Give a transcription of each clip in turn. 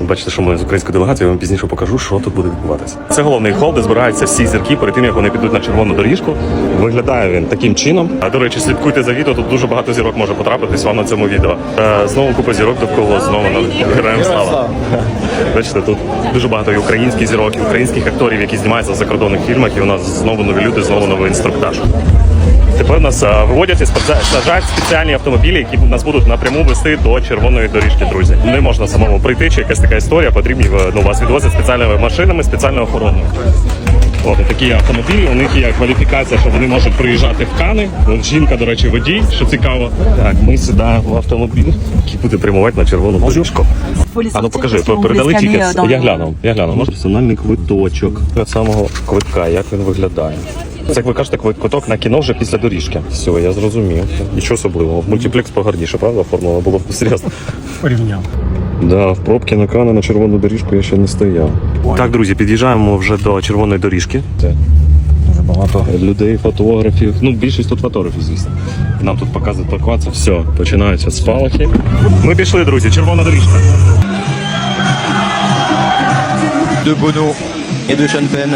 Бачите, що ми з українською делегацією, я вам пізніше покажу, що тут буде відбуватися. Це головний хол, де збираються всі зірки перед тим, як вони підуть на червону доріжку. Виглядає він таким чином. А до речі, слідкуйте за відео. Тут дуже багато зірок може потрапитись вам на цьому відео. Е, знову купа зірок довкола, знову на героям слава. Бачите, тут дуже багато і українських зірок, і українських акторів, які знімаються в закордонних фільмах. І у нас знову нові люди, знову новий інструктаж. Тепер нас виводять і саджають спеціальні автомобілі, які нас будуть напряму вести до червоної доріжки, друзі. Не можна самому прийти, чи якась така історія. Потрібні е, ну, вас відвозять спеціальними машинами, спеціальною охороною. От такі автомобілі. У них є кваліфікація, що вони можуть приїжджати в Кани. Жінка, до речі, водій, що цікаво. Так, ми сідаємо в автомобіль, який буде прямувати на червону доріжку. А ну покажи, передали тікет. Я глянув, я глянув. Може персональний квиточок від самого квитка, як він виглядає. Це як ви кажете, квиток на кіно вже після доріжки. Все, я зрозумів. Нічого особливого. Мультиплекс погарніше, правда? Оформлено було б серйозно. порівняв. Да, в пробки на крана на червону доріжку я ще не стояв. Так, друзі, під'їжджаємо вже до червоної доріжки. Це Дуже багато. людей, фотографів. Ну, більшість тут фотографів, звісно. Нам тут показують паркуватися. Все, починаються спалахи. Ми пішли, друзі, червона доріжка. de Bono et de Sean Penn,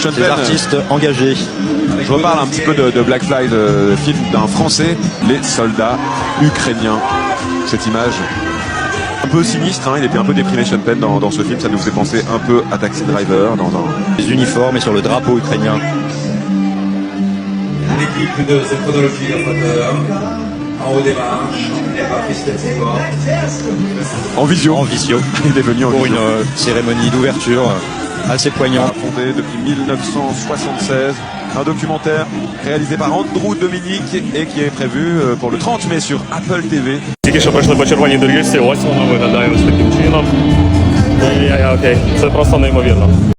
Sean des artistes engagés. Je reparle un petit peu de, de Black Flag, le film d'un Français, les soldats ukrainiens. Cette image un peu sinistre, hein, il était un peu déprimé Sean Penn dans, dans ce film, ça nous faisait penser un peu à Taxi Driver, dans un... Les uniformes et sur le drapeau ukrainien. L'équipe de cette chronologie en haut des marches. En visio. En visio. Il est venu en Pour visio. une euh, cérémonie d'ouverture euh, assez poignante. Fondé depuis 1976, un documentaire réalisé par Andrew Dominique et qui est prévu euh, pour le 30 mai sur Apple TV. Тільки що пройшли по червоній доріжці, ось воно виглядає ось таким чином. І, окей, це просто неймовірно.